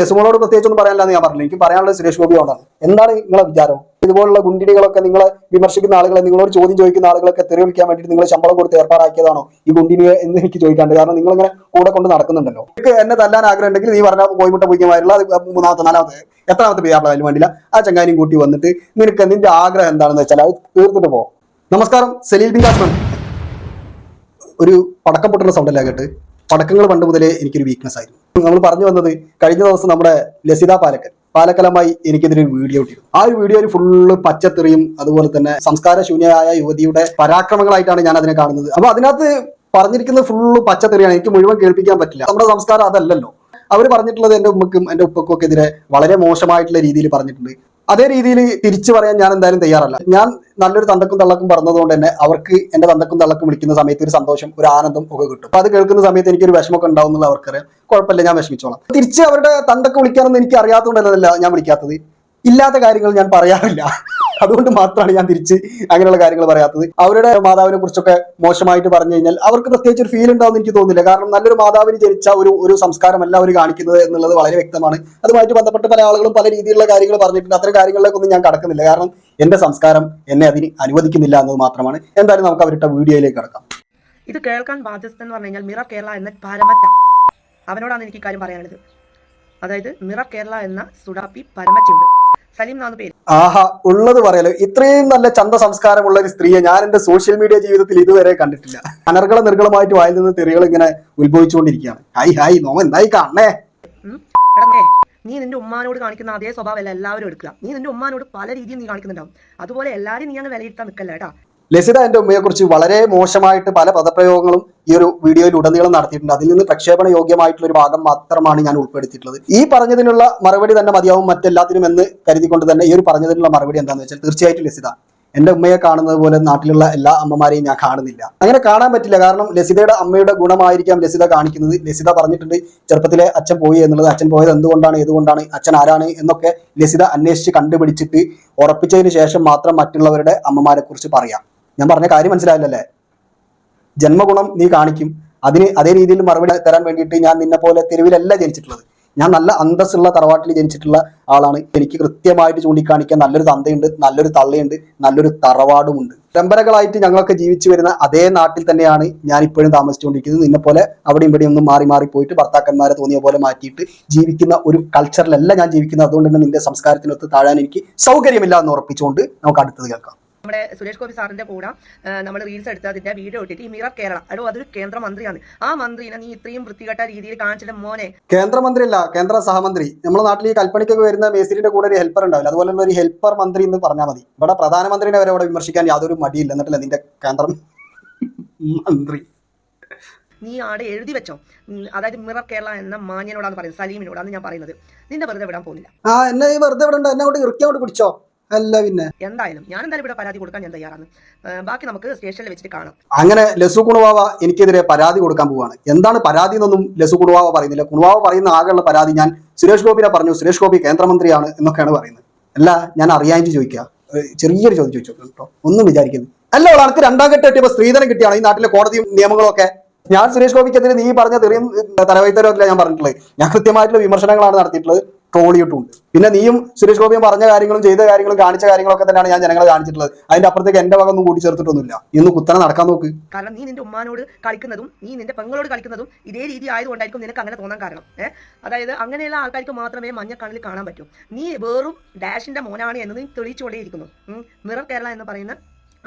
ലസുമോളോട് പ്രത്യേകിച്ചൊന്നും പറയാനില്ലെന്ന് ഞാൻ പറഞ്ഞില്ല. എനിക്ക് പറയാനുള്ളത് സുരേഷ് ഗോപിയോടാണ് എന്താണ് നിങ്ങളെ വിചാരം? ഇതുപോലുള്ള ഗുണ്ടിനികളൊക്കെ നിങ്ങളെ വിമർശിക്കുന്ന ആളുകളെ നിങ്ങളോട് ചോദ്യം ചോദിക്കുന്ന ആളുകളൊക്കെ തെറി വിളിക്കാൻ വേണ്ടിയിട്ട് നിങ്ങൾ ശമ്പളം കൊടുത്ത് ഏർപ്പാടാക്കിയതാണോ ഈ ഗുണ്ടിനിയെ എന്ന് എനിക്ക് ചോദിക്കാണ്ട്? കാരണം നിങ്ങൾ ഇങ്ങനെ കൂടെ കൊണ്ട് നടക്കുന്നുണ്ടല്ലോ. എനിക്ക് എന്നെ തല്ലാൻ ആഗ്രഹം ഉണ്ടെങ്കിൽ നീ പറഞ്ഞ കോയിമുട്ട പൊയ്ക്കുമായിട്ടുള്ള അത് മൂന്നാമത്തെ നാലാമത്തെ എത്രാമത്തെ പേരാളായാലും വേണ്ടില്ല ആ ചങ്ങാനും കൂട്ടി വന്നിട്ട് നിനക്ക് നിന്റെ ആഗ്രഹം എന്താണെന്ന് വെച്ചാൽ അത് തീർത്തിട്ട് പോ. നമസ്കാരം സലീൽ ബിൻ ഒരു പടക്കം പൊട്ടുന്ന സൗണ്ടല്ല കേട്ട്? പടക്കങ്ങൾ പണ്ട് മുതലേ എനിക്കൊരു വീക്ക്നെസ് ആയിരുന്നു. നമ്മൾ പറഞ്ഞു വന്നത് കഴിഞ്ഞ ദിവസം നമ്മുടെ ലസിത പാലക്കൽ പാലക്കലമായി എനിക്കെതിരെ ഒരു വീഡിയോ ഇട്ടിരുന്നു. ആ ഒരു വീഡിയോയിൽ ഫുള്ള് പച്ചത്തെറിയും അതുപോലെ തന്നെ സംസ്കാര ശൂന്യയായ യുവതിയുടെ പരാക്രമങ്ങളായിട്ടാണ് ഞാൻ അതിനെ കാണുന്നത്. അപ്പൊ അതിനകത്ത് പറഞ്ഞിരിക്കുന്നത് ഫുള്ള് പച്ചത്തെറിയാണ് എനിക്ക് മുഴുവൻ കേൾപ്പിക്കാൻ പറ്റില്ല. നമ്മുടെ സംസ്കാരം അതല്ലല്ലോ. അവർ പറഞ്ഞിട്ടുള്ളത് എന്റെ ഉമ്മക്കും എന്റെ ഉപ്പക്കും ഒക്കെ എതിരെ വളരെ മോശമായിട്ടുള്ള രീതിയിൽ പറഞ്ഞിട്ടുണ്ട്. അതേ രീതിയിൽ തിരിച്ചു പറയാൻ ഞാൻ എന്തായാലും തയ്യാറല്ല. ഞാൻ നല്ലൊരു തന്തക്കും തള്ളക്കും പറഞ്ഞതുകൊണ്ട് തന്നെ അവർക്ക് എന്റെ തന്തക്കും തള്ളക്കും വിളിക്കുന്ന സമയത്ത് ഒരു സന്തോഷം ഒരു ആനന്ദം ഒക്കെ കിട്ടും. അപ്പൊ അത് കേൾക്കുന്ന സമയത്ത് എനിക്കൊരു വിഷമമൊക്കെ ഉണ്ടാവും എന്നുള്ള അവർക്കറിയാം. കുഴപ്പമില്ല ഞാൻ വിഷമിച്ചോളാം. തിരിച്ച് അവരുടെ തന്തക്ക് വിളിക്കാനൊന്നും എനിക്ക് അറിയാത്തതുകൊണ്ടല്ല ഞാൻ വിളിക്കാത്തത്. ഇല്ലാത്ത കാര്യങ്ങൾ ഞാൻ പറയാറില്ല. അതുകൊണ്ട് മാത്രമാണ് ഞാൻ തിരിച്ച് അങ്ങനെയുള്ള കാര്യങ്ങൾ പറയാത്തത്. അവരുടെ മാതാവിനെ കുറിച്ചൊക്കെ മോശമായിട്ട് പറഞ്ഞു കഴിഞ്ഞാൽ അവർക്ക് പ്രത്യേകിച്ച് ഒരു ഫീൽ ഉണ്ടാവും എനിക്ക് തോന്നുന്നില്ല. കാരണം നല്ലൊരു മാതാവിന് ജനിച്ച ഒരു ഒരു സംസ്കാരമല്ല അവർ കാണിക്കുന്നത് എന്നുള്ളത് വളരെ വ്യക്തമാണ്. അതുമായിട്ട് ബന്ധപ്പെട്ട് പല ആളുകളും പല രീതിയിലുള്ള കാര്യങ്ങൾ പറഞ്ഞിട്ടുണ്ട്. അത്തരം കാര്യങ്ങളിലേക്കൊന്നും ഞാൻ കടക്കുന്നില്ല. കാരണം എന്റെ സംസ്കാരം എന്നെ അതിന് അനുവദിക്കുന്നില്ല എന്നത് മാത്രമാണ്. എന്തായാലും നമുക്ക് അവരുടെ വീഡിയോയിലേക്ക് കടക്കാം. ഇത് കേൾക്കാൻ ബാധ്യസ്ഥ എന്ന് പറഞ്ഞു കഴിഞ്ഞാൽ മിറർ കേരള എന്ന പരമറ്റ അവനോടാണ് എനിക്ക് കാര്യം പറയാനുള്ളത്. അതായത് മിറർ കേരള എന്ന സുഡാപ്പി പരമച്ചുണ്ട് സലീം എന്നാണ് പേര്. ആഹാ ഉള്ളത് പറയാലോ. ഇത്രയും നല്ല ചന്ത സംസ്കാരമുള്ള ഒരു സ്ത്രീയെ ഞാൻ എന്റെ സോഷ്യൽ മീഡിയ ജീവിതത്തിൽ ഇതുവരെ കണ്ടിട്ടില്ല. അനർഗള നിർഗളമായിട്ട് വായിൽ നിന്ന് തെറികൾ ഇങ്ങനെ ഉത്ഭവിച്ചുകൊണ്ടിരിക്കുകയാണ്. ഹായ് ഹായ് നോമ എന്തായി കാണണേ? ഉം. നീ നിന്റെ ഉമ്മാനോട് കാണിക്കുന്ന അതേ സ്വഭാവമല്ല എല്ലാവരും എടുക്കുക. നീ നിന്റെ ഉമ്മാനോട് പല രീതിയിൽ നീ കാണിക്കുന്നുണ്ടാവും. അതുപോലെ എല്ലാവരും നീ അങ്ങ് വിലയിരുത്താൻ നിൽക്കല്ല കേട്ടാ. ലസിത എന്റെ ഉമ്മയെ കുറിച്ച് വളരെ മോശമായിട്ട് പല പദപ്രയോഗങ്ങളും ഈ ഒരു വീഡിയോയിൽ ഉടനീളം നടത്തിയിട്ടുണ്ട്. അതിൽ നിന്ന് പ്രക്ഷേപണ യോഗ്യമായിട്ടുള്ള ഒരു ഭാഗം മാത്രമാണ് ഞാൻ ഉൾപ്പെടുത്തിയിട്ടുള്ളത്. ഈ പറഞ്ഞതിനുള്ള മറുപടി തന്നെ മതിയാവും മറ്റെല്ലാത്തിനും എന്ന് കരുതിക്കൊണ്ട് തന്നെ ഈ ഒരു പറഞ്ഞതിനുള്ള മറുപടി എന്താണെന്ന് വെച്ചാൽ തീർച്ചയായിട്ടും ലസിത എന്റെ ഉമ്മയെ കാണുന്നത് പോലെ നാട്ടിലുള്ള എല്ലാ അമ്മമാരെയും ഞാൻ കാണുന്നില്ല. അങ്ങനെ കാണാൻ പറ്റില്ല. കാരണം ലസിതയുടെ അമ്മയുടെ ഗുണമായിരിക്കാം ലസിത കാണിക്കുന്നത്. ലസിത പറഞ്ഞിട്ടുണ്ട് ചെറുപ്പത്തിലെ അച്ഛൻ പോയി എന്നുള്ളത് അച്ഛൻ പോയത് എന്തുകൊണ്ടാണ്? ഏതുകൊണ്ടാണ്? അച്ഛൻ ആരാണ്? എന്നൊക്കെ ലസിത അന്വേഷിച്ച് കണ്ടുപിടിച്ചിട്ട് ഉറപ്പിച്ചതിന് ശേഷം മാത്രം മറ്റുള്ളവരുടെ അമ്മമാരെ കുറിച്ച് പറയാം. ഞാൻ പറഞ്ഞ കാര്യം മനസ്സിലായില്ലല്ലേ? ജന്മഗുണം നീ കാണിക്കും. അതിന് അതേ രീതിയിൽ മറുപടി തരാൻ വേണ്ടിയിട്ട് ഞാൻ നിന്നെ പോലെ തെരുവിലല്ല ജനിച്ചിട്ടുള്ളത്. ഞാൻ നല്ല അന്തസ്സുള്ള തറവാട്ടിൽ ജനിച്ചിട്ടുള്ള ആളാണ്. എനിക്ക് കൃത്യമായിട്ട് ചൂണ്ടിക്കാണിക്കാൻ നല്ലൊരു തന്തയുണ്ട് നല്ലൊരു തള്ളയുണ്ട് നല്ലൊരു തറവാടുമുണ്ട്. പരമ്പരകളായിട്ട് ഞങ്ങളൊക്കെ ജീവിച്ചു വരുന്ന അതേ നാട്ടിൽ തന്നെയാണ് ഞാൻ ഇപ്പോഴും താമസിച്ചുകൊണ്ടിരിക്കുന്നത്. നിന്നെ പോലെ അവിടെ ഇവിടെ ഒന്നും മാറി മാറി പോയിട്ട് ഭർത്താക്കന്മാരെ തോന്നിയ പോലെ മാറ്റിയിട്ട് ജീവിക്കുന്ന ഒരു കൾച്ചറിലല്ല ഞാൻ ജീവിക്കുന്നത്. അതുകൊണ്ട് തന്നെ നിന്റെ സംസ്കാരത്തിനൊത്ത് താഴാൻ എനിക്ക് സൗകര്യമില്ല എന്ന് ഉറപ്പിച്ചുകൊണ്ട് നമുക്ക് അടുത്തത് കേൾക്കാം. നമ്മുടെ സുരേഷ് ഗോപി സാറിന്റെ കൂടെ നമ്മൾ റീൽസ് എടുത്ത് അതിന്റെ വീഡിയോ ഇട്ടിട്ട് ഈ മിറർ കേരള അടോ അതൊരു കേന്ദ്ര മന്ത്രിയാണ് ആ മന്ത്രിനെ നീ ഇത്രയും വൃത്തികെട്ട രീതിയിൽ കാണിച്ചിട്ട് മോനെ. കേന്ദ്രമന്ത്രി അല്ല കേന്ദ്ര സഹമന്ത്രി. നമ്മുടെ നാട്ടിൽ ഈ കൽപ്പണിക്കൊക്കെ വരുന്ന മേസിന്റെ കൂടെ ഒരു ഹെൽപ്പർ ഉണ്ടാവില്ല? അതുപോലെ തന്നെ ഒരു ഹെൽപ്പർ മന്ത്രി എന്ന് പറഞ്ഞാൽ മതി. ഇവിടെ പ്രധാനമന്ത്രിനെ വരെ ഇവിടെ വിമർശിക്കാൻ യാതൊരു മടിയില്ല. എന്നിട്ടല്ല നിന്റെ കേന്ദ്ര മന്ത്രി. നീ ആടെ എഴുതി വെച്ചോ. അതായത് മിറർ കേരള എന്ന മാന്യനോടാണ് പറയുന്നത് സലീമിനോടാണ് ഞാൻ പറയുന്നത്. നിന്റെ വെറുതെ വിടാൻ പോകുന്നില്ല. ആ എന്നെ ഈ വെറുതെ വിടണ്ട. എന്നെ കൊണ്ട് ഇറക്കിയോണ്ട് അങ്ങോട്ട് പിടിച്ചോ. അല്ല പിന്നെ. എന്തായാലും ഞാൻ എന്തായാലും ഇവിടെ പരാതി കൊടുക്കാൻ ഞാൻ തയ്യാറാണ്. ബാക്കി നമുക്ക് സ്റ്റേഷനിൽ വെച്ചിട്ട് കാണാം. അങ്ങനെ ലസു കുണുവാവ എനിക്കെതിരെ പരാതി കൊടുക്കാൻ പോവാണ്. എന്താണ് പരാതി എന്നൊന്നും ലസു കുണുവാവ പറയുന്നില്ല. കുണുവാവ പറയുന്ന ആകെയുള്ള പരാതി ഞാൻ സുരേഷ് ഗോപിനെ പറഞ്ഞു. സുരേഷ് ഗോപി കേന്ദ്രമന്ത്രിയാണ് എന്നൊക്കെയാണ് പറയുന്നത്. അല്ല ഞാൻ അറിയാൻ ചോദിക്കുക ചെറിയൊരു ചോദ്യം ചോദിച്ചു? കേട്ടോ. ഒന്നും വിചാരിക്കുന്നു അല്ല അവൾ അനക്ക് രണ്ടാം ഘട്ടം കിട്ടിയപ്പോൾ സ്ത്രീധനം കിട്ടിയാണ്. ഈ നാട്ടിലെ കോടതിയും നിയമങ്ങളൊക്കെ. ഞാൻ സുരേഷ് ഗോപിക്കെതിരെ നീ പറഞ്ഞ തെറിയും തലവൈത്തരമല്ല ഞാൻ പറഞ്ഞിട്ടുള്ളത്. ഞാൻ കൃത്യമായിട്ടുള്ള വിമർശനങ്ങളാണ് നടത്തിയിട്ടുള്ളത്. ട്രോളിയിട്ടുണ്ട് പിന്നെ നീയും സുരേഷ് ഗോപിയും പറഞ്ഞ കാര്യങ്ങളും ചെയ്ത കാര്യങ്ങളും കാണിച്ച കാര്യങ്ങളൊക്കെ തന്നെയാണ് ഞാൻ ജനങ്ങളെ കാണിച്ചിട്ടുള്ളത്. അതിന്റെ അപ്പുറത്തേക്ക് എന്റെ വക ഒന്നും കൂട്ടിച്ചേർത്തിട്ടൊന്നുമില്ല. ഇന്ന് കുത്തനെ നടക്കാൻ നോക്ക്. കാരണം നീ നിന്റെ ഉമ്മാനോട് കളിക്കുന്നതും നീ നിന്റെ പെങ്ങളോട് കളിക്കുന്നതും ഇതേ രീതി ആയതുകൊണ്ടായിരിക്കും നിനക്ക് അങ്ങനെ തോന്നാൻ കാരണം. അതായത് അങ്ങനെയുള്ള ആൾക്കാർക്ക് മാത്രമേ മഞ്ഞക്കണ്ണിൽ കാണാൻ പറ്റൂ. നീ വെറും ഡാഷിന്റെ മോനാണ് എന്ന് നീ തെളിയിച്ചുകൊണ്ടേയിരിക്കുന്നു. മിറർ കേരള എന്ന് പറയുന്ന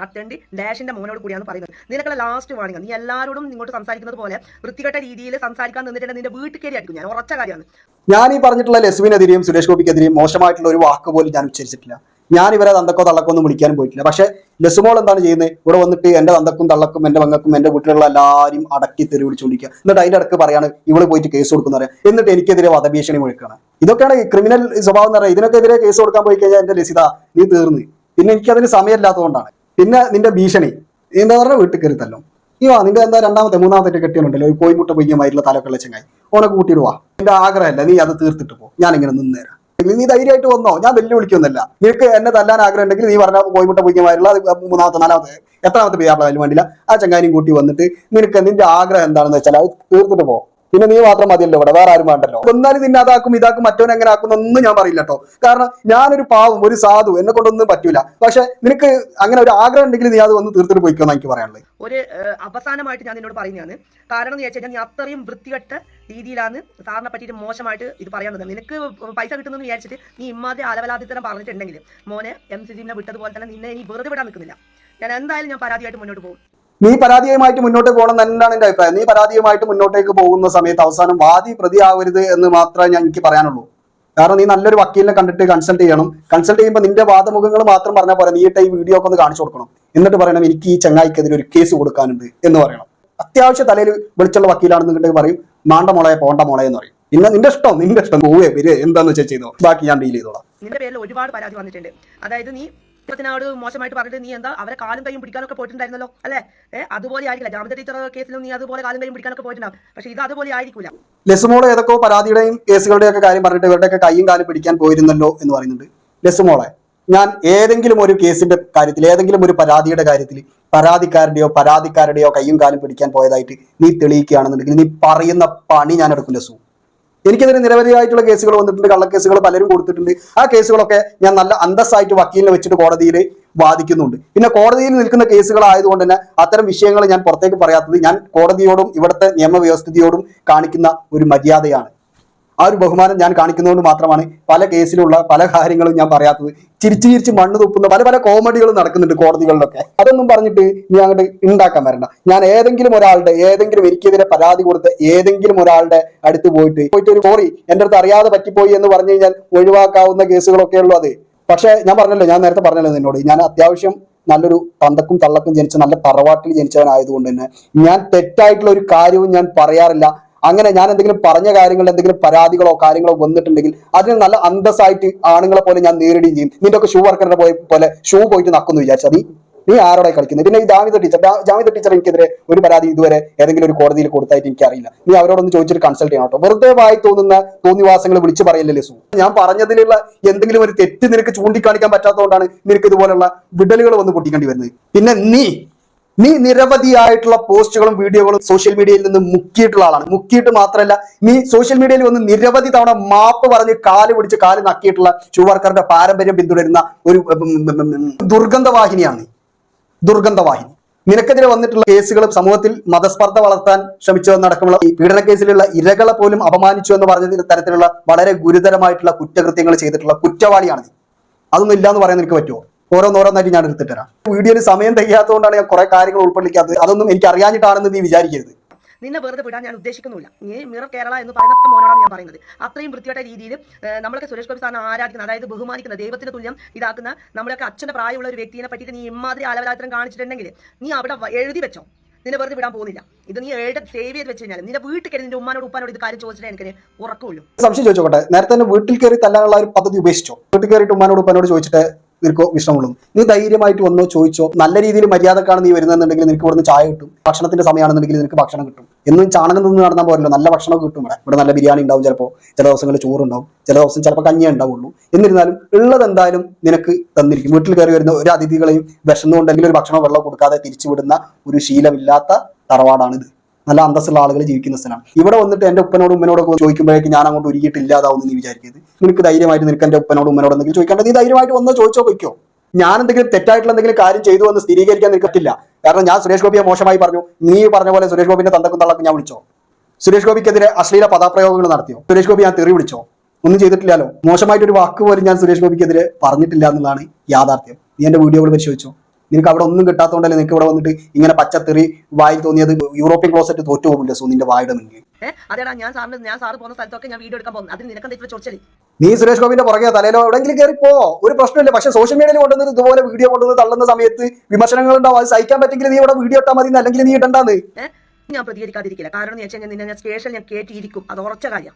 അത്തണ്ടി ഡാഷിന്റെ മോനോട് കൂടിയാണ് പറയുന്നത്. നിനക്കുള്ള ലാസ്റ്റ് വാണിംഗ് നീ എല്ലാരോടും ഇങ്ങോട്ട് സംസാരിക്കുന്നത് പോലെ വൃത്തികെട്ട രീതിയിൽ സംസാരിക്കാൻ നിന്നിട്ടുണ്ട്. നിന്റെ വീട്ടിൽ കയറി ഞാൻ ഉറച്ച കാര്യമാണ്. ഞാൻ ഈ പറഞ്ഞിട്ടുള്ള ലസുവിനെതിരെയും സുരേഷ് ഗോപിക്കെതിരെയും മോശമായിട്ടുള്ള ഒരു വാക്ക് പോലും ഞാൻ ഉച്ചരിച്ചിട്ടില്ല. ഞാൻ ഇവരെ തന്തക്കോ തള്ളക്കോ ഒന്നും വിളിക്കാനും പോയിട്ടില്ല. പക്ഷെ ലസുമോൾ എന്താണ് ചെയ്യുന്നത്? ഇവിടെ വന്നിട്ട് എന്റെ തന്തക്കും തള്ളക്കും എന്റെ മങ്ങക്കും എന്റെ വീട്ടിലുള്ള എല്ലാവരും അടക്കി തെറി വിളിച്ചുകൊണ്ടിരിക്കുക. എന്നിട്ട് അതിന്റെ ഇടയ്ക്ക് പറയാണ് ഇവൾ പോയിട്ട് കേസ് കൊടുക്കുന്ന പറയാം. എന്നിട്ട് എനിക്കെതിരെ വധഭീഷണി മുഴക്കുകയാണ്. ഇതൊക്കെയാണ് ക്രിമിനൽ സ്വഭാവം എന്ന് പറയുന്നത്. ഇതിനൊക്കെതിരെ കേസ് കൊടുക്കാൻ പോയി കഴിഞ്ഞാൽ എന്റെ ലസിത നീ തീർന്ന്. പിന്നെ എനിക്കതിന് സമയമില്ലാത്തതുകൊണ്ടാണ്. പിന്നെ നിന്റെ ഭീഷണി. എന്താ പറഞ്ഞാൽ വീട്ടിൽ കയറി തല്ലും. ഈ വാ നിന്റെ എന്താ രണ്ടാമത്തെ മൂന്നാമത്തെ കെട്ടിയുണ്ടല്ലോ ഈ കോയിമുട്ട പൊയ്യമായിട്ടുള്ള തലക്കുള്ള ചെങ്ങായി. ഓനെ കൂട്ടിയിട്ട് വാ. എന്റെ ആഗ്രഹമല്ല നീ അത് തീർത്തിട്ട് പോ. ഞാൻ ഇങ്ങനെ നിന്നേരാം നീ ധൈര്യമായിട്ട് വന്നോ. ഞാൻ വെല്ലുവിളിക്കൊന്നുമല്ല. നിനക്ക് എന്നെ തല്ലാൻ ആഗ്രഹം ഉണ്ടെങ്കിൽ നീ പറഞ്ഞ കോയിമുട്ട പൊയ്യമായിട്ടുള്ള മൂന്നാമത്തെ നാലാമത്തെ എത്രാമത്തെ പേരാളായാലും വേണ്ടില്ല ആ ചങ്ങാനും കൂട്ടി വന്നിട്ട് നിനക്ക് നിന്റെ ആഗ്രഹം എന്താണെന്ന് വെച്ചാൽ അത് തീർത്തിട്ട് പോ. പിന്നെ നീ മാത്രം മതിയല്ലോ ഇവിടെ വേറെ ആരും വേണ്ടല്ലോ. ഒന്നാലും നിന്നെ അതാക്കും ഇതാക്കും മറ്റവൻ എങ്ങനെ ആക്കും ഒന്നും ഞാൻ പറയില്ല കേട്ടോ. കാരണം ഞാനൊരു പാവം ഒരു സാധു എന്നെ കൊണ്ടൊന്നും പറ്റൂല. പക്ഷെ നിനക്ക് അങ്ങനെ ഒരു ആഗ്രഹം ഉണ്ടെങ്കിൽ നീ അത് വന്ന് തീർത്തിട്ട് പോയിക്കോന്ന് എനിക്ക് പറയാനുള്ളത്. ഒരു അവസാനമായിട്ട് ഞാൻ നിന്നോട് പറയുന്നതാണ്. കാരണം എന്ന് വെച്ചാൽ നീ അത്രയും വൃത്തികെട്ട രീതിയിലാണ് സാറിനെ പറ്റിയിട്ട് മോശമായിട്ട് ഇത് പറയാൻ നിനക്ക് പൈസ കിട്ടുന്നെന്ന് വിചാരിച്ചിട്ട് നീ ഇമ്മാതെ അലവലാതിത്തരം പറഞ്ഞിട്ടുണ്ടെങ്കിൽ മോനെ എം സി ജിനെ വിട്ടതുപോലെ തന്നെ നിന്നെ ഇനി വെറുതെ വിടാൻ നിൽക്കുന്നില്ല. ഞാൻ എന്തായാലും ഞാൻ പരാതിയായിട്ട് മുന്നോട്ട് പോകും. നീ പരാതിയുമായിട്ട് മുന്നോട്ട് പോകണം തന്നെയാണ് എന്റെ അഭിപ്രായം. നീ പരാതിയുമായിട്ട് മുന്നോട്ടേക്ക് പോകുന്ന സമയത്ത് അവസാനം വാദി പ്രതിയാവരുത് എന്ന് മാത്രമേ ഞാൻ എനിക്ക് പറയാനുള്ളൂ. കാരണം നീ നല്ലൊരു വക്കീലിനെ കണ്ടിട്ട് കൺസൾട്ട് ചെയ്യണം. കൺസൾട്ട് ചെയ്യുമ്പോൾ നിന്റെ വാദമുഖങ്ങൾ മാത്രം പറഞ്ഞാൽ പോലെ നീട്ട് ഈ വീഡിയോ ഒക്കെ ഒന്ന് കാണിച്ചു കൊടുക്കണം. എന്നിട്ട് പറയണം എനിക്ക് ഈ ചങ്ങായിക്കെതിരെ ഒരു കേസ് കൊടുക്കാനുണ്ട് എന്ന് പറയണം. അത്യാവശ്യ തലയിൽ വിളിച്ചുള്ള വക്കീലാണെന്ന് വക്കീലാണെന്നുണ്ടെങ്കിൽ പറയും. മാണ്ട മോളെ പോണ്ട മോളെ എന്ന് പറയും. പിന്നെ നിന്റെ ഇഷ്ടം നിന്റെ ഇഷ്ടം. പോവേ പേര് എന്താന്ന് വെച്ചാൽ ചെയ്തോ. ബാക്കി ഞാൻ ഡീൽ ചെയ്തോളാം. നിന്റെ പേരിൽ ഒരുപാട് പരാതി വന്നിട്ടുണ്ട്. അതായത് നീ ത്തിനോട് മോശമായിട്ട് പറഞ്ഞിട്ട് നീ എന്താ? അവരെ കാലും കൈയും പിടിക്കാനൊക്കെ പോയിട്ടുണ്ടായിരുന്നല്ലോ അല്ലേ? ഏഹ് അതുപോലെ ആയിരിക്കില്ല. ജാമ്യ ടീച്ചർ കേസിലും നീ അതുപോലെ കാലും കൈയും പിടിക്കാനൊക്കെ പോയിട്ടുണ്ടാവും. പക്ഷെ ഇത് അതുപോലെ ആയിരിക്കില്ല ലെസുമോളെ ഏതൊക്കെ പരാതിയുടെയും കേസുകളുടെയും ഒക്കെ കാര്യം പറഞ്ഞിട്ട് ഇവരുടെയൊക്കെ കൈയും കാലും പിടിക്കാൻ പോയിരുന്നല്ലോ എന്ന് പറയുന്നുണ്ട്. ലെസുമോളെ ഞാൻ ഏതെങ്കിലും ഒരു കേസിന്റെ കാര്യത്തിൽ ഏതെങ്കിലും ഒരു പരാതിയുടെ കാര്യത്തിൽ പരാതിക്കാരുടെയോ പരാതിക്കാരുടെയോ കൈയും കാലും പിടിക്കാൻ പോയതായിട്ട് നീ തെളിയിക്കുകയാണെന്നുണ്ടെങ്കിൽ നീ പറയുന്ന പണി ഞാൻ എടുക്കും ലസു എനിക്കെതിരെ നിരവധിയായിട്ടുള്ള കേസുകൾ വന്നിട്ടുണ്ട് കള്ളക്കേസുകൾ പലരും കൊടുത്തിട്ടുണ്ട്. ആ കേസുകളൊക്കെ ഞാൻ നല്ല അന്തസ്സായിട്ട് വക്കീലിനെ വെച്ചിട്ട് കോടതിയിൽ വാദിക്കുന്നുണ്ട്. പിന്നെ കോടതിയിൽ നിൽക്കുന്ന കേസുകളായതുകൊണ്ട് തന്നെ അത്തരം വിഷയങ്ങൾ ഞാൻ പുറത്തേക്ക് പറയാത്തത് ഞാൻ കോടതിയോടും ഇവിടുത്തെ നിയമവ്യവസ്ഥിതിയോടും കാണിക്കുന്ന ഒരു മര്യാദയാണ്. ആ ഒരു ബഹുമാനം ഞാൻ കാണിക്കുന്നതുകൊണ്ട് മാത്രമാണ് പല കേസിലുള്ള പല കാര്യങ്ങളും ഞാൻ പറയാത്തത്. ചിരിച്ചു ചിരിച്ച് മണ്ണ് തുപ്പുന്ന പല പല കോമഡികളും നടക്കുന്നുണ്ട് കോടതികളിലൊക്കെ. അതൊന്നും പറഞ്ഞിട്ട് ഞാൻ അങ്ങോട്ട് ഉണ്ടാക്കാൻ വരണ്ട. ഞാൻ ഏതെങ്കിലും ഒരാളുടെ ഏതെങ്കിലും എനിക്കെതിരെ പരാതി കൊടുത്ത ഏതെങ്കിലും ഒരാളുടെ അടുത്ത് പോയിട്ട് പോയിട്ട് ഒരു സോറി എന്റെ അടുത്ത് അറിയാതെ പറ്റിപ്പോയി എന്ന് പറഞ്ഞു കഴിഞ്ഞാൽ ഒഴിവാക്കാവുന്ന കേസുകളൊക്കെ ഉള്ളൂ അത്. പക്ഷേ ഞാൻ പറഞ്ഞല്ലോ ഞാൻ നേരത്തെ പറഞ്ഞല്ലോ നിന്നോട്. ഞാൻ അത്യാവശ്യം നല്ലൊരു തന്തക്കും തള്ളക്കും ജനിച്ച നല്ല തറവാട്ടിൽ ജനിച്ചവനായതുകൊണ്ട് തന്നെ ഞാൻ തെറ്റായിട്ടുള്ള ഒരു കാര്യവും ഞാൻ പറയാറില്ല. അങ്ങനെ ഞാൻ എന്തെങ്കിലും പറഞ്ഞ കാര്യങ്ങൾ എന്തെങ്കിലും പരാതികളോ കാര്യങ്ങളോ വന്നിട്ടുണ്ടെങ്കിൽ അതിന് നല്ല അന്തസ്സായിട്ട് ആണുങ്ങളെ പോലെ ഞാൻ നേരിടുകയും ചെയ്യും. നിന്റെ ഒക്കെ ഷൂ വർക്കറിനെ പോയ പോലെ ഷൂ പോയിട്ട് നക്കുന്നു വിചാരിച്ചാൽ നീ നീ ആരോടെ കളിക്കുന്നത് പിന്നെ ഈ ജാമിത ടീച്ചർ ജാമിത ടീച്ചർ എനിക്കെതിരെ ഒരു പരാതി ഇതുവരെ ഏതെങ്കിലും ഒരു കോടതിയിൽ കൊടുത്തായിട്ട് എനിക്കറിയില്ല. നീ അവരോടൊന്ന് ചോദിച്ചിട്ട് കൺസൾട്ട് ചെയ്യണം കേട്ടോ. വെറുതെ വായി തോന്നുന്ന തോന്നിവാസങ്ങൾ വിളിച്ചു പറയല്ലേ ലസു? ഞാൻ പറഞ്ഞതിലുള്ള എന്തെങ്കിലും ഒരു തെറ്റ് നിനക്ക് ചൂണ്ടിക്കാണിക്കാൻ പറ്റാത്തതുകൊണ്ടാണ് നിനക്ക് ഇതുപോലുള്ള വിടലുകൾ വന്ന് പൊട്ടിക്കേണ്ടി വരുന്നത്. പിന്നെ നീ നീ നിരവധിയായിട്ടുള്ള പോസ്റ്റുകളും വീഡിയോകളും സോഷ്യൽ മീഡിയയിൽ നിന്ന് മുക്കിയിട്ടുള്ള ആളാണ്. മുക്കിയിട്ട് മാത്രമല്ല നീ സോഷ്യൽ മീഡിയയിൽ വന്ന് നിരവധി തവണ മാപ്പ് പറഞ്ഞ് കാൽ പിടിച്ച് കാൽ നക്കിയിട്ടുള്ള ചുവർക്കാരുടെ പാരമ്പര്യം പിന്തുടരുന്ന ഒരു ദുർഗന്ധവാഹിനിയാണ് ദുർഗന്ധവാഹിനി. നിനക്കെതിരെ വന്നിട്ടുള്ള കേസുകൾ സമൂഹത്തിൽ മതസ്പർദ്ധ വളർത്താൻ ശ്രമിച്ചു എന്നടക്കമുള്ള ഈ പീഡന കേസിലുള്ള ഇരകളെ പോലും അപമാനിച്ചു എന്ന് പറഞ്ഞ തരത്തിലുള്ള വളരെ ഗുരുതരമായിട്ടുള്ള കുറ്റകൃത്യങ്ങൾ ചെയ്തിട്ടുള്ള കുറ്റവാളിയാണ് അതൊന്നും ഇല്ലാന്ന് പറയാൻ നിനക്ക് പറ്റുമോ ഓരോന്നോരോന്നായിട്ട് ഞാൻ എടുത്തിട്ട് തരാം. വീഡിയോയിൽ സമയം തികയാത്തതുകൊണ്ടാണ് ഞാൻ കുറെ കാര്യങ്ങൾ ഉൾപ്പെടുത്തിക്കാത്തത് അതൊന്നും എനിക്ക് അറിയാഞ്ഞിട്ടാണെന്ന് നീ വിചാരിക്കരുത്. നിന്നെ വെറുതെ വിടാൻ ഞാൻ ഉദ്ദേശിക്കുന്നില്ല നീ മിറർ കേരള എന്ന് പറയുന്ന മോനോടാണ് ഞാൻ പറയുന്നത്. അത്രയും വൃത്തിയായ രീതിയിൽ നമ്മളൊക്കെ സുരേഷ് ഗോപി സാറിനെ ആരാധിക്കുന്ന അതായത് ബഹുമാനിക്കുന്ന ദൈവത്തിന് തുല്യം ഇതാക്കുന്ന നമ്മളൊക്കെ അച്ഛന്റെ പ്രായമുള്ള ഒരു വ്യക്തിയെ പറ്റിയിട്ട് നീ ഇമാതിരി അലവലാത്രം കാണിച്ചിട്ടുണ്ടെങ്കിൽ നീ അവിടെ എഴുതി വെച്ചോ. നിന്നെ വെറുതെ വിടാൻ പോകുന്നില്ല. ഇത് നീ എഴുതി സേവ് ചെയ്ത് വെച്ച് കഴിഞ്ഞാൽ നിന്റെ വീട്ടിൽ കയറി നിന്റെ ഉമ്മാനോട് ഉപ്പാനോട് ഇത് കാര്യം ചോദിച്ചിട്ട് എനിക്ക് ഉറക്കമുള്ളൂ സംശയം ചോദിച്ചോട്ടെ? നേരത്തെ തന്നെ വീട്ടിൽ കയറി തല്ലാനുള്ള ഒരു പദ്ധതി ഉപേക്ഷിച്ചോ? വീട്ടിൽ കയറിയിട്ട് ഉമ്മാനോട് ഉപ്പാനോട് ചോദിച്ചിട്ട് നിനക്ക് വിഷമമുള്ളത് നീ ധൈര്യമായിട്ട് വന്നോ ചോദിച്ചോ നല്ല രീതിയിൽ മര്യാദക്കാണ് നീ വരുന്നതെന്നുണ്ടെങ്കിൽ നിനക്ക് ഇവിടുന്ന് ചായ കിട്ടും. ഭക്ഷണത്തിന്റെ സമയമാണെന്നുണ്ടെങ്കിൽ നിനക്ക് ഭക്ഷണം കിട്ടും. എന്നും ചാണകം നിന്ന് നടന്നാൽ പോരല്ലോ നല്ല ഭക്ഷണം കിട്ടും ഇവിടെ. ഇവിടെ നല്ല ബിരിയാണി ഉണ്ടാവും ചിലപ്പോൾ ചില ദിവസങ്ങളിൽ ചോറുണ്ടാവും ചില ദിവസം ചിലപ്പോൾ കഞ്ഞി ഉണ്ടാവുള്ളൂ. എന്നിരുന്നാലും ഉള്ളത് എന്തായാലും നിനക്ക് തന്നിരിക്കും. വീട്ടിൽ കയറി വരുന്ന ഒരു അതിഥികളെയും വിഷന്നുണ്ടെങ്കിൽ ഒരു ഭക്ഷണം വെള്ളം കൊടുക്കാതെ തിരിച്ചുവിടുന്ന ഒരു ശീലമില്ലാത്ത തറവാടാണിത്. നല്ല അന്തസ്സുള്ള ആളുകൾ ജീവിക്കുന്ന സ്ഥലമാണ്. ഇവിടെ വന്നിട്ട് എന്റെ ഉപ്പനോട് ഉമ്മനോടൊക്കെ ചോദിക്കുമ്പോഴേക്കും ഞാൻ അങ്ങോട്ട് ഒരുക്കിയിട്ട് ഇല്ലാതാവും നീ വിചാരിക്കരുത്. നിനക്ക് ധൈര്യമായിട്ട് നിനക്ക് എന്റെ ഉപ്പനോടും ഉമ്മനോട് എന്തെങ്കിലും ചോദിക്കേണ്ടത് നീ ധൈര്യമായിട്ട് വന്നോ ചോദിച്ചോ പൊയ്ക്കോ. ഞാൻ എന്തെങ്കിലും തെറ്റായിട്ടുള്ള എന്തെങ്കിലും കാര്യം ചെയ്തു എന്ന് സ്ഥിരീകരിക്കാൻ നിനക്ക് പറ്റില്ല. കാരണം ഞാൻ സുരേഷ് ഗോപിയെ മോശമായി പറഞ്ഞു. നീ പറഞ്ഞ പോലെ സുരേഷ് ഗോപിന്റെ തന്തക്കും തള്ളക്കും ഞാൻ വിളിച്ചോ? സുരേഷ് ഗോപിക്കെതിരെ അശ്ലീല പദപ്രയോഗങ്ങൾ നടത്തിയോ? സുരേഷ് ഗോപി ഞാൻ തെറി വിളിച്ചോ? ഒന്നും ചെയ്തിട്ടില്ലല്ലോ. മോശമായിട്ടൊരു വാക്ക് പോലും ഞാൻ സുരേഷ് ഗോപിക്കെതിരെ പറഞ്ഞിട്ടില്ല എന്നുള്ളതാണ് യാഥാർത്ഥ്യം. നീ എന്റെ വീഡിയോകൾ പരിശോധിച്ചോ? നിനക്ക് അവിടെ ഒന്നും കിട്ടാത്തതുകൊണ്ടല്ലേ നിനക്ക് ഇവിടെ വന്നിട്ട് ഇങ്ങനെ പച്ചത്തെറി വായിൽ തോന്നിയത്? യൂറോപ്യൻ ക്ലോസറ്റ് തോറ്റു പോകില്ല സോ? നിന്റെ വായുടെ അതേടാ ഞാൻ സാറിന് ഞാൻ സാറ് പോകുന്ന സ്ഥലത്തൊക്കെ ഞാൻ വീഡിയോ എടുക്കാൻ പോകുന്നത്. അതിന് നിനക്ക് നീ സുരേഷ് ഗോപിന്റെ പുറകെ തലയിലോ? എവിടെങ്കിലും കയറി പോ. ഒരു പ്രശ്നമില്ല. പക്ഷെ സോഷ്യൽ മീഡിയയിൽ കൊണ്ടുവന്നത് ഇതുപോലെ വീഡിയോ കൊണ്ടുവന്ന് തള്ളുന്ന സമയത്ത് വിമർശനങ്ങൾ ഉണ്ടാവും അത് സഹിക്കാൻ പറ്റില്ല നീ ഇവിടെ വീഡിയോ ഇട്ടാൽ മതി അല്ലെങ്കിൽ നീ ഇടണ്ടാന്ന്. ഞാൻ പ്രതികരിക്കാതിരിക്കില്ല. കാരണം എന്ന് വെച്ചാൽ നിന്നെ ഞാൻ സ്പേഷ്യൽ ഞാൻ കേട്ടിരിക്കും. അത് ഉറച്ച കാര്യം.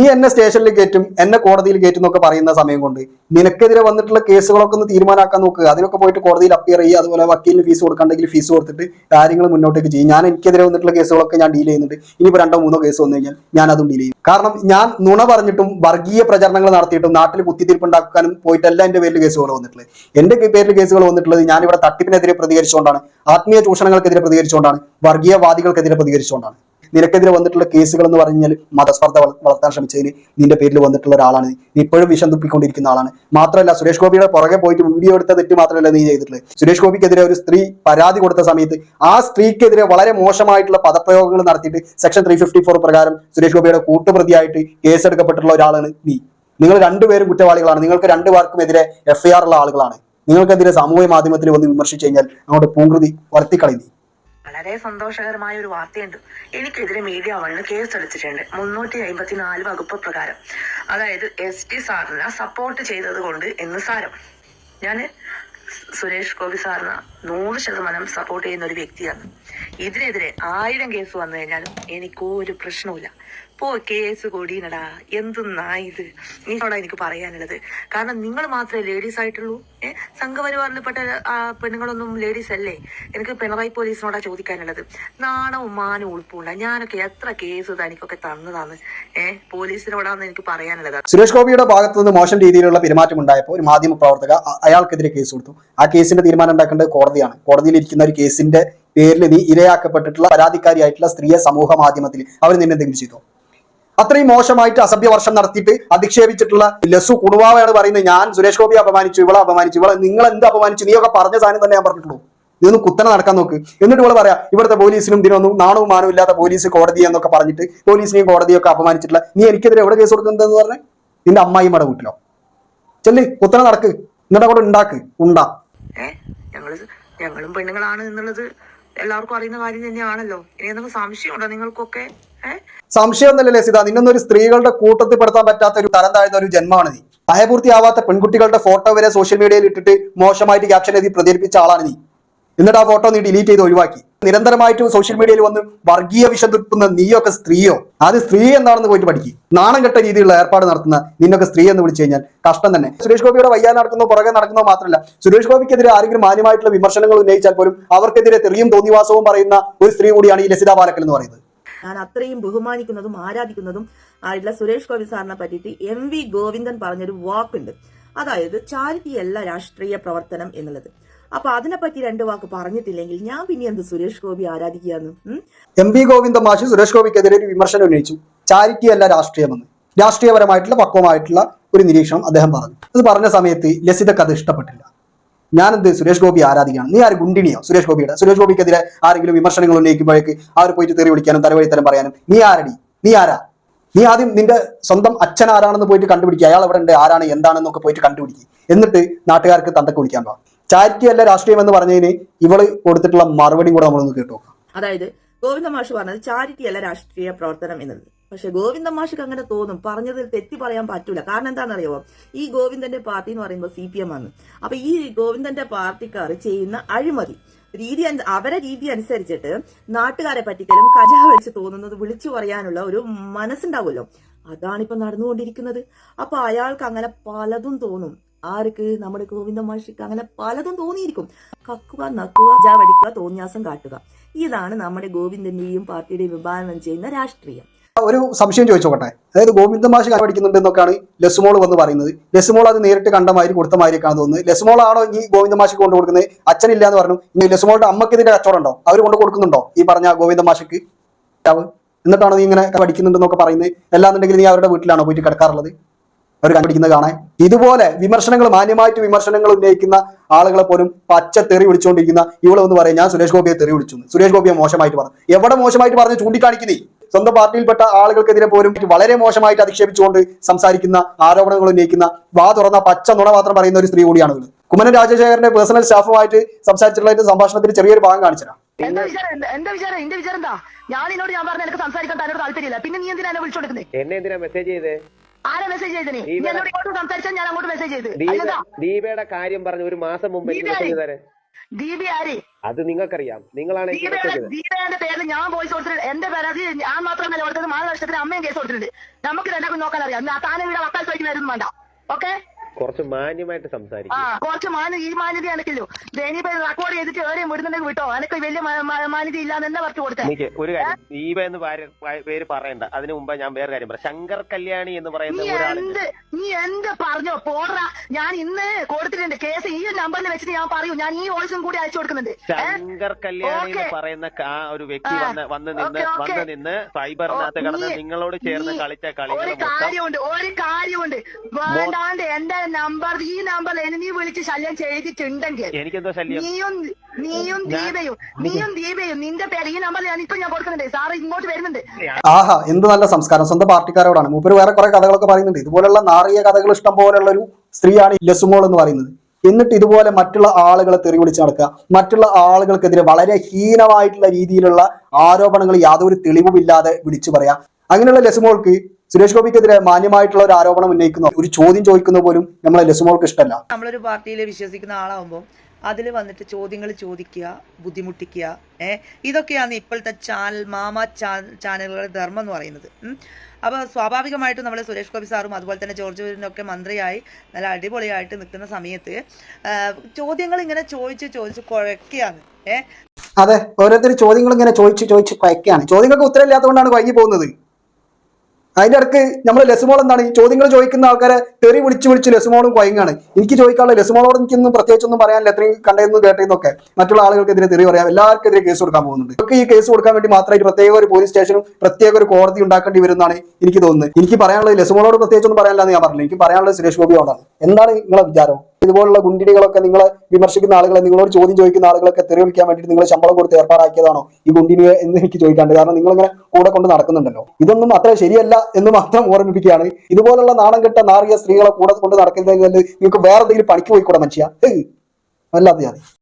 നീ എന്നെ സ്റ്റേഷനിൽ കയറ്റും എന്നെ കോടതിയിൽ കയറ്റും എന്നൊക്കെ പറയുന്ന സമയം കൊണ്ട് നിനക്കെതിരെ വന്നിട്ടുള്ള കേസുകളൊക്കെ ഒന്ന് തീരുമാനമാക്കാൻ നോക്കുക അതിനൊക്കെ പോയിട്ട് കോടതിയിൽ അപ്പിയർ ചെയ്യുക അതുപോലെ വക്കീലിന് ഫീസ് കൊടുക്കണ്ടെങ്കിൽ ഫീസ് കൊടുത്തിട്ട് കാര്യങ്ങൾ മുന്നോട്ടേക്ക് ചെയ്യും. ഞാൻ എനിക്കെതിരെ വന്നിട്ടുള്ള കേസുകളൊക്കെ ഞാൻ ഡീൽ ചെയ്യുന്നുണ്ട്. ഇനിയിപ്പോൾ രണ്ടോ മൂന്നോ കേസ് വന്നു കഴിഞ്ഞാൽ ഞാൻ അതും ഡീൽ ചെയ്യും. കാരണം ഞാൻ നുണ പറഞ്ഞിട്ടും വർഗീയ പ്രചരണങ്ങൾ നടത്തിയിട്ടും നാട്ടിൽ കുത്തിത്തിരിപ്പുണ്ടാക്കാനും പോയിട്ടല്ല എന്റെ പേരിൽ കേസുകൾ വന്നിട്ടുള്ളത്. എന്റെ പേരിൽ കേസുകൾ വന്നിട്ടുള്ളത് ഞാനിവിടെ തട്ടിപ്പിനെതിരെ പ്രതികരിച്ചുകൊണ്ടാണ് ആത്മീയ ചൂഷണങ്ങൾക്കെതിരെ പ്രതികരിച്ചുകൊണ്ടാണ് വർഗീയവാദികൾക്കെതിരെ പ്രതികരിച്ചുകൊണ്ടാണ്. നിനക്കെതിരെ വന്നിട്ടുള്ള കേസുകൾ എന്ന് പറഞ്ഞാൽ മതസ്പർദ്ധ വളർത്താൻ ശ്രമിച്ചതിന് നിന്റെ പേരിൽ വന്നിട്ടുള്ള ഒരാളാണ് നീ. ഇപ്പോഴും വിഷം തുപ്പിക്കൊണ്ടിരിക്കുന്ന ആളാണ്. മാത്രമല്ല സുരേഷ് ഗോപിയുടെ പുറകെ പോയിട്ട് വീഡിയോ എടുത്ത തെറ്റ് മാത്രമല്ല നീ ചെയ്തിട്ടുള്ളത്. സുരേഷ് ഗോപിക്കെതിരെ ഒരു സ്ത്രീ പരാതി കൊടുത്ത സമയത്ത് ആ സ്ത്രീക്കെതിരെ വളരെ മോശമായിട്ടുള്ള പദപ്രയോഗങ്ങൾ നടത്തിയിട്ട് സെക്ഷൻ ത്രീ ഫിഫ്റ്റി ഫോർ പ്രകാരം സുരേഷ് ഗോപിയുടെ കൂട്ടുപ്രതിയായിട്ട് കേസെടുക്കപ്പെട്ടിട്ടുള്ള ഒരാളാണ് നീ. നിങ്ങൾ രണ്ടുപേരും കുറ്റവാളികളാണ്. നിങ്ങൾക്ക് രണ്ടു എതിരെ എഫ്ഐആർ ഉള്ള ആളുകളാണ്. നിങ്ങൾക്കെതിരെ സാമൂഹ്യ മാധ്യമത്തിൽ വന്ന് വിമർശിച്ചു കഴിഞ്ഞാൽ അങ്ങോട്ട് പൂങ്കൃതി വർത്തിക്കളയുന്നു വളരെ സന്തോഷകരമായ ഒരു വാർത്തയുണ്ട്. എനിക്കെതിരെ മീഡിയ വണ്ണ് കേസെടുത്തിട്ടുണ്ട് മുന്നൂറ്റി അമ്പത്തി നാല് വകുപ്പ് പ്രകാരം. അതായത് എസ് ടി സാറിനെ സപ്പോർട്ട് ചെയ്തത് കൊണ്ട് എന്ന് സാരം. ഞാൻ സുരേഷ് ഗോപി സാറിന് നൂറ് ശതമാനം സപ്പോർട്ട് ചെയ്യുന്ന ഒരു വ്യക്തിയാണ്. ഇതിനെതിരെ ആയിരം കേസ് വന്നു കഴിഞ്ഞാലും എനിക്കൊരു പ്രശ്നവുമില്ല. പോ കേസ് കൊടിയനടാ എന്തെന്നാ ഇത്? നിങ്ങളോടാ എനിക്ക് പറയാനുള്ളത്. കാരണം നിങ്ങൾ മാത്രമേ ലേഡീസ് ആയിട്ടുള്ളൂ. ഏഹ് സംഘപരിവാറിൽപ്പെട്ട പെണ്ണുങ്ങളൊന്നും ലേഡീസ് അല്ലേ? എനിക്ക് പിണറായി പോലീസിനോടാ ചോദിക്കാനുള്ളത്. നാണവും മാനവും ഉൾപ്പുണ്ട ഞാനൊക്കെ എത്ര കേസ് തനിക്കൊക്കെ തന്നതാന്ന്. ഏഹ് പോലീസിനോടാന്ന് എനിക്ക് പറയാനുള്ളത്. സുരേഷ് ഗോപിയുടെ ഭാഗത്തു നിന്ന് മോശം രീതിയിലുള്ള പെരുമാറ്റം ഉണ്ടായപ്പോൾ ഒരു മാധ്യമ പ്രവർത്തക അയാൾക്കെതിരെ കേസ് കൊടുത്തു. ആ കേസിന്റെ തീരുമാനം ഉണ്ടാക്കേണ്ടത് കോടതിയാണ്. കോടതിയിൽ ഇരിക്കുന്ന ഒരു കേസിന്റെ പേരിൽ നീ ഇരയാക്കപ്പെട്ടിട്ടുള്ള പരാതിക്കാരിയായിട്ടുള്ള സ്ത്രീയെ സമൂഹ മാധ്യമത്തിൽ അവർ നിന്നെ എന്തെങ്കിലും ചെയ്തു? അത്രയും മോശമായിട്ട് അസഭ്യ വർഷം നടത്തിയിട്ട് അധിക്ഷേപിച്ചിട്ടുള്ള ലസു കുണുവാവയാണ് പറയുന്നത്. ഞാൻ സുരേഷ് ഗോപി അപമാനിച്ചു ഇവളെ അപമാനിച്ചു ഇവളെ നിങ്ങൾ എന്ത് അപമാനിച്ചു? നീയൊക്കെ പറഞ്ഞ സാധനം തന്നെ ഞാൻ പറഞ്ഞിട്ടുള്ളൂ. ഇതൊന്നും കുത്തനെ നടക്കാൻ നോക്ക്. എന്നിട്ട് ഇവൾ പറയാ ഇവിടുത്തെ പോലീസിനും ഇതിനൊന്നും നാണവും മാനവും ഇല്ലാത്ത പോലീസ് കോടതി എന്നൊക്കെ പറഞ്ഞിട്ട് പോലീസിനെയും കോടതിയൊക്കെ അപമാനിച്ചിട്ടില്ല നീ എനിക്കെതിരെ എവിടെ കേസ് കൊടുക്കുന്നതെന്ന് പറഞ്ഞേ നിന്റെ അമ്മായിമ്മയുടെ വീട്ടിലോ? ചെല്ലി കുത്തനെ നടക്ക്. എന്നിട്ട് അങ്ങോട്ട് ഉണ്ടാക്ക് ഉണ്ടാ. ഞങ്ങളും പെണ്ണുങ്ങളാണ് എന്നുള്ളത് എല്ലാവർക്കും അറിയുന്ന കാര്യം തന്നെയാണല്ലോ. ഇനി എന്തെങ്കിലും സംശയമുണ്ടോ നിങ്ങൾക്കൊക്കെ? സംശയമൊന്നുമില്ല ലസിത. നിന്നൊന്നും ഒരു സ്ത്രീകളുടെ കൂട്ടത്തിൽ പെടുത്താൻ പറ്റാത്ത ഒരു തരം താഴ്ന്ന ഒരു ജന്മമാണ് നീ. പ്രായപൂർത്തിയാവാത്ത പെൺകുട്ടികളുടെ ഫോട്ടോ വരെ സോഷ്യൽ മീഡിയയിൽ ഇട്ടിട്ട് മോശമായിട്ട് ക്യാപ്ഷൻ എഴുതി പ്രചരിപ്പിച്ച ആളാണ് നീ. എന്നിട്ട് ആ ഫോട്ടോ നീ ഡിലീറ്റ് ചെയ്ത് ഒഴിവാക്കി. നിരന്തരമായിട്ട് സോഷ്യൽ മീഡിയയിൽ വന്ന് വർഗീയ വിഷം തുപ്പുന്ന നീയൊക്കെ സ്ത്രീയോ? അത് സ്ത്രീ എന്താണെന്ന് പോയിട്ട് പഠിക്കും. നാണം കെട്ട രീതിയിലുള്ള ഏർപ്പാട് നടത്തുന്ന നിന്നൊക്കെ സ്ത്രീ എന്ന് വിളിച്ചു കഴിഞ്ഞാൽ കഷ്ടം തന്നെ. സുരേഷ് ഗോപിയുടെ വയ്യാൻ നടക്കുന്നോ പുറകെ നടക്കുന്നോ മാത്രമല്ല സുരേഷ് ഗോപിക്കെതിരെ ആരെങ്കിലും മാന്യമായിട്ടുള്ള വിമർശനങ്ങൾ ഉന്നയിച്ചാൽ പോലും അവർക്കെതിരെ തെറിയും തോന്നിവാസവും പറയുന്ന ഒരു സ്ത്രീ കൂടിയാണ് ഈ ലസിത പാലക്കൽ എന്ന് പറയുന്നത്. ഞാൻ അത്രയും ബഹുമാനിക്കുന്നതും ആരാധിക്കുന്നതും ആയിട്ടുള്ള സുരേഷ് ഗോപി സാറിനെ പറ്റിയിട്ട് എം വി ഗോവിന്ദൻ പറഞ്ഞൊരു വാക്കുണ്ട്. അതായത് ചാരിറ്റി അല്ല രാഷ്ട്രീയ പ്രവർത്തനം എന്നുള്ളത്. അപ്പൊ അതിനെപ്പറ്റി രണ്ട് വാക്ക് പറഞ്ഞിട്ടില്ലെങ്കിൽ ഞാൻ പിന്നെ എന്ത് സുരേഷ് ഗോപി ആരാധിക്കാന്ന് ഉം? എം വി ഗോവിന്ദ മാഷി സുരേഷ് ഗോപിക്കെതിരെ ഒരു വിമർശനം ഉന്നയിച്ചു. ചാരിറ്റി അല്ല രാഷ്ട്രീയമെന്ന്. രാഷ്ട്രീയപരമായിട്ടുള്ള പക്വമായിട്ടുള്ള ഒരു നിരീക്ഷണം അദ്ദേഹം പറഞ്ഞു. അത് പറഞ്ഞ സമയത്ത് ലസിതക്ക് അത് ഇഷ്ടപ്പെട്ടില്ല. ഞാനെന്ത് സുരേഷ് ഗോപി ആരാധിക്കുകയാണ്? നീ ആര് ഗുണ്ടിണിയോ? സുരേഷ് ഗോപിയുടെ. സുരേഷ് ഗോപിക്കെതിരെ ആരെങ്കിലും വിമർശനങ്ങൾ ഉന്നയിക്കുമ്പോഴേക്ക് അവർ പോയിട്ട് തെറി വിളിക്കാനും തലവഴിത്തരം പറയാനും നീ ആരടി? നീ ആരാ? നീ ആദ്യം നിന്റെ സ്വന്തം അച്ഛൻ ആരാണെന്ന് പോയിട്ട് കണ്ടുപിടിക്കുക. അയാൾ എവിടെ ഉണ്ട്? ആരാണ്? എന്താണെന്നൊക്കെ പോയിട്ട് കണ്ടുപിടിക്കുക എന്നിട്ട് നാട്ടുകാർക്ക് തന്തക്ക് വിളിക്കാൻ പോകാം ചാരിറ്റി അല്ല രാഷ്ട്രീയം എന്ന് പറഞ്ഞതിന് ഇവൾ കൊടുത്തിട്ടുള്ള മറുപടി കൂടെ നമ്മളൊന്ന് കേട്ടു അതായത് ഗോവിന്ദ മാഷ് പറഞ്ഞത് ചാരിറ്റി അല്ല രാഷ്ട്രീയ പ്രവർത്തനം എന്നത്. പക്ഷെ ഗോവിന്ദ മാഷിക്ക് അങ്ങനെ തോന്നും. പറഞ്ഞതിൽ തെറ്റി പറയാൻ പറ്റൂല. കാരണം എന്താണെന്നറിയോ ഈ ഗോവിന്ദന്റെ പാർട്ടി എന്ന് പറയുമ്പോൾ സി പി എം ആണ്. അപ്പൊ ഈ ഗോവിന്ദന്റെ പാർട്ടിക്കാർ ചെയ്യുന്ന അഴിമതി രീതി അവരെ രീതി അനുസരിച്ചിട്ട് നാട്ടുകാരെ പറ്റിക്കലും കജ വെച്ച് തോന്നുന്നത് വിളിച്ചു പറയാനുള്ള ഒരു മനസ്സുണ്ടാവുമല്ലോ. അതാണിപ്പോ നടന്നുകൊണ്ടിരിക്കുന്നത്. അപ്പൊ അയാൾക്ക് അങ്ങനെ പലതും തോന്നും. ആർക്ക്? നമ്മുടെ ഗോവിന്ദ മാഷിക്ക് അങ്ങനെ പലതും തോന്നിയിരിക്കും. കക്കുക നക്കുക ജാവടിക്കുക തോന്നിയാസം കാട്ടുക. ഇതാണ് നമ്മുടെ ഗോവിന്ദന്റെയും പാർട്ടിയുടെയും വിഭാവനം ചെയ്യുന്ന രാഷ്ട്രീയം. ഒരു സംശയം ചോദിച്ചോട്ടെ അതായത് ഗോവിന്ദ മാഷ് കണ്ടുപിടിക്കുന്നുണ്ട് എന്നൊക്കെയാണ് ലസുമോൾ വന്ന് പറയുന്നത്. ലസുമോൾ അത് നേരിട്ട് കണ്ട മാതിരി കൊടുത്ത മാതിരിക്കാണ് തോന്നുന്നത്. ലസുമോൾ ആണോ ഈ ഗോവിന്ദ മാഷിക്ക് കൊണ്ട് കൊടുക്കുന്നത്? അച്ഛനില്ല എന്ന് പറഞ്ഞു. ഇനി ലസുമോളുടെ അമ്മയ്ക്ക് ഇതിന്റെ കച്ചവടം ഉണ്ടോ? അവർ കൊണ്ട് കൊടുക്കുന്നുണ്ടോ ഈ പറഞ്ഞ ഗോവിന്ദ മാഷിക്ക്. എന്നിട്ടാണ് നീ ഇങ്ങനെ പഠിക്കുന്നുണ്ടെന്നൊക്കെ പറയുന്നത്? അല്ലാന്നുണ്ടെങ്കിൽ നീ അവരുടെ വീട്ടിലാണോ പോയിട്ട് കിടക്കാറുള്ളത്? അവർ കണ്ടുപിടിക്കുന്നത് കാണാൻ. ഇതുപോലെ വിമർശനങ്ങൾ മാന്യമായിട്ട് വിമർശനങ്ങൾ ഉന്നയിക്കുന്ന ആളുകളെ പോലും പച്ച തെറി വിളിച്ചുകൊണ്ടിരിക്കുന്ന ഇവിടെ ഒന്ന് പറയാം ഞാൻ സുരേഷ് ഗോപിയെ തെറി വിളിച്ചു. സുരേഷ് ഗോപിയെ മോശമായിട്ട് പറഞ്ഞു. എവിടെ മോശമായിട്ട് പറഞ്ഞു? ചൂണ്ടിക്കാണിക്കുന്നേ സ്വന്തം പാർട്ടിയിൽപ്പെട്ട ആളുകൾക്കെതിരെ പോലും വളരെ മോശമായിട്ട് അധിക്ഷേപിച്ചുകൊണ്ട് സംസാരിക്കുന്ന ആരോപണങ്ങൾ ഉന്നയിക്കുന്ന വാ തുറന്ന പച്ച നുണ മാത്രം പറയുന്ന ഒരു സ്ത്രീ കൂടിയാണ് ഇവൾ. കുമ്മനം രാജശേഖരന്റെ പേഴ്സണൽ സ്റ്റാഫുമായിട്ട് സംസാരിച്ചിട്ടുള്ള സംഭാഷണത്തിന് ചെറിയൊരു ഭാഗം കാണിച്ചതാണ് എന്താ വിചാരം? എന്താ- വിചാരം? എന്താ? ഞാൻ നിന്നോട് ഞാൻ പറഞ്ഞ എനിക്ക് സംസാരിക്കാൻ തന്നോട് താല്പര്യമില്ല. പിന്നെ നീ എന്തിനാ എന്നെ വിളിച്ചോണ്ടിരുന്നത് എന്നെ എന്തിനാ മെസ്സേജ് ചെയ്തേ? ആരാ മെസ്സേജ് ചെയ്തത് നീ? എന്നോട് ഇങ്ങോട്ട് സംസാരിച്ചാൽ ഞാൻ അങ്ങോട്ട് മെസ്സേജ് ചെയ്ത്. അല്ലെന്താ? ദീപയുടെ കാര്യം പറഞ്ഞു ഒരു മാസം മുമ്പ് എനിക്ക് ദീപ മെസ്സേജ് ദീപി ആര്? അത് നിങ്ങൾക്കറിയാം. നിങ്ങളാണ് എനിക്ക് മെസ്സേജ് ദീപയുടെ ചെയ്തത്. ദീപയുടെ പേരിൽ ഞാൻ വോയിസ് കൊടുത്തിട്ടുണ്ട്. എന്റെ പരാതി ഞാൻ മാത്രമല്ല കൊടുത്തത്. മാനനഷ്ടത്തിന് അമ്മയും കേസ് കൊടുത്തിട്ടുണ്ട്. നമുക്ക് രണ്ടാക്കും നോക്കാൻ അറിയാം ഞാൻ താനെ ഇവിടെ വക്കാൽ ചോദിക്കുന്നതായിരുന്നു വേണ്ട. ഓക്കെ കുറച്ച് മാന്യമായിട്ട് സംസാരിക്കും. ആ കുറച്ച് മാന്യ ഈ മാന്യത എനിക്കില്ലോ ഇനിയിപ്പോ റെക്കോർഡ് ചെയ്തിട്ട് എവിടെയും വിടുന്നുണ്ടെങ്കിൽ വിട്ടോ? എനിക്ക് വലിയ മാ- മാ- മാന്യത ഇല്ലാന്ന് എന്നെ പറഞ്ഞു കൊടുത്തേ? എനിക്ക് ഒരു കാര്യം ദീപ എന്ന് പാര- പ- പേര് പറയണ്ട. അതിനു മുമ്പ് ഞാൻ വേറെ കാര്യം പറയാം. ശങ്കർ കല്യാണി എന്ന് നീ പറയുന്ന ഒരാളുണ്ട് എന്ത് നീ എന്ത് പറഞ്ഞോ? പോടാ. ഞാൻ ഇന്ന് കൊടുത്തിട്ടുണ്ട്. കേസ് ഈ നമ്പറിൽ വെച്ചിട്ട് ഞാൻ പറയൂ. ഞാൻ ഈ വോയിസും കൂടി അയച്ചു കൊടുക്കുന്നുണ്ട്. ഏ? ശങ്കർ കല്യാണി എന്ന് ഓക്കേ. പറയുന്ന ക- ആ ഒരു വ്യക്തി ആ, വന്ന് വന്ന് നിന്ന് ഓക്കേ, ഓക്കേ. വന്ന് നിന്ന് ഫൈബറിനകത്ത് ഓ, കടന്ന് നീ- നിങ്ങളോട് ചേർന്ന് നീ കളിച്ച കളികൾ ഒരു മൊത്തം കാര്യമുണ്ട് ഒരു കാര്യമുണ്ട്. വേണ്ടാണ്ട് എന്റെ നമ്പർ ഈ നമ്പർ നീ വിളിച്ച് ശല്യം ചെയ്തിട്ടുണ്ടെങ്കിൽ എനിക്കെന്തോ ശല്യം? നീയും നീയും ദീപയും നീയും ദീപയും നിന്റെ പേര് ഈ നമ്പർ ഞാൻ ഇപ്പൊ ഞാൻ കൊടുക്കുന്നുണ്ട്. സാറ് ഇങ്ങോട്ട് വരുന്നുണ്ട്. ആഹാ എന്ത് നല്ല സംസ്കാരം. സ്വന്തം പാർട്ടിക്കാരോടാണ്. മൂപ്പര് വേറെ കുറെ കഥകളൊക്കെ പറയുന്നുണ്ട്. ഇതുപോലുള്ള നാറിയ കഥകൾ ഇഷ്ടം പോലുള്ള ഒരു സ്ത്രീയാണ് ലസുമോൾ എന്ന് പറയുന്നത്. എന്നിട്ട് ഇതുപോലെ മറ്റുള്ള ആളുകളെ തെറി വിളിച്ച് നടക്കുക. മറ്റുള്ള ആളുകൾക്കെതിരെ വളരെ ഹീനമായിട്ടുള്ള രീതിയിലുള്ള ആരോപണങ്ങൾ യാതൊരു തെളിവുമില്ലാതെ വിളിച്ചു പറയാം. അങ്ങനെയുള്ള ലസുമോൾക്ക് സുരേഷ് ഗോപിക്കെതിരെ മാന്യമായിട്ടുള്ള ഒരു ആരോപണം ഉന്നയിക്കുന്ന ഒരു ചോദ്യം ചോദിക്കുന്ന പോലും നമ്മളെ ലസുമോൾക്ക് ഇഷ്ടമല്ല. നമ്മളൊരു പാർട്ടിയിൽ വിശ്വസിക്കുന്ന ആളാവുമ്പോൾ അതിൽ വന്നിട്ട് ചോദ്യങ്ങൾ ചോദിക്കുക ബുദ്ധിമുട്ടിക്കുക ഏ? ഇതൊക്കെയാണ് ഇപ്പോഴത്തെ ചാനൽ മാമ ചാനലുകളുടെ ധർമ്മം എന്ന് പറയുന്നത്. അപ്പൊ അപ്പോൾ സ്വാഭാവികമായിട്ടും നമ്മൾ സുരേഷ് ഗോപി സാറും അതുപോലെ തന്നെ ജോർജ് ഒക്കെ മന്ത്രിയായി നല്ല അടിപൊളിയായിട്ട് നിൽക്കുന്ന സമയത്ത് ചോദ്യങ്ങൾ ഇങ്ങനെ ചോദിച്ച് ചോദിച്ച് കുഴക്കുകയാണ്. ഏ? അതെ ഓരോരുത്തർ ചോദ്യങ്ങൾ ഇങ്ങനെ ചോദിച്ച് ചോദിച്ച് കുഴക്കുകയാണ്. ചോദ്യങ്ങൾക്ക് ഉത്തരമില്ലാത്തതുകൊണ്ടാണ് വൈകി പോകുന്നത്. അതിന്റെ ഇടയ്ക്ക് നമ്മൾ ലസുമോൾ എന്താണ്? ഈ ചോദ്യങ്ങൾ ചോദിക്കുന്ന ആൾക്കാരെ തെറി വിളിച്ച് വിളിച്ച് ലസുമോളും കൊയങ്ങാണ്. എനിക്ക് ചോദിക്കാനുള്ള ലസുമോളോട് എനിക്കൊന്നും പ്രത്യേകിച്ചൊന്നും പറയാനില്ല. എത്രയും കണ്ടതെന്ന് കേട്ടതെന്നൊക്കെ മറ്റുള്ള ആളുകൾക്കെതിരെ തെറി പറയാം. എല്ലാവർക്കെതിരെ കേസ് കൊടുക്കാൻ പോകുന്നുണ്ട്. ഇതൊക്കെ ഈ കേസ് കൊടുക്കാൻ വേണ്ടി മാത്രമായിട്ട് പ്രത്യേക ഒരു പോലീസ് സ്റ്റേഷനും പ്രത്യേക ഒരു കോടതി ഉണ്ടാക്കേണ്ടി വരുന്നതാണ് എനിക്ക് തോന്നുന്നത്. എനിക്ക് പറയാനുള്ളത് ലസുമോളോട് പ്രത്യേകിച്ചൊന്നും പറയാനില്ല എന്ന് ഞാൻ പറഞ്ഞില്ല. എനിക്ക് പറയാനുള്ളത് സുരേഷ് ഗോപിയോടാണ് എന്താണ് നിങ്ങളെ വിചാരം? ഇതുപോലുള്ള ഗുണ്ടിനികളൊക്കെ നിങ്ങളെ വിമർശിക്കുന്ന ആളുകളെ നിങ്ങളോട് ചോദ്യം ചോദിക്കുന്ന ആളുകളൊക്കെ തെറി വിളിക്കാൻ വേണ്ടിയിട്ട് നിങ്ങൾ ശമ്പളം കൊടുത്ത് ഏർപ്പാടാക്കിയതാണോ ഈ ഗുണ്ടിനിയെ എന്ന് എനിക്ക് ചോദിക്കാണ്ട്? കാരണം നിങ്ങളിങ്ങനെ കൂടെ കൊണ്ട് നടക്കുന്നുണ്ടല്ലോ. ഇതൊന്നും അത്ര ശരിയല്ല എന്ന് മാത്രം ഓർമ്മിപ്പിക്കുകയാണ്. ഇതുപോലുള്ള നാണം കെട്ട നാറിയ സ്ത്രീകളെ കൂടെ കൊണ്ട് നടക്കുന്നതിൽ നിങ്ങൾക്ക് വേറെ എന്തെങ്കിലും പണിക്ക് പോയിക്കൂടെ മനുഷ്യ? അല്ലാതെ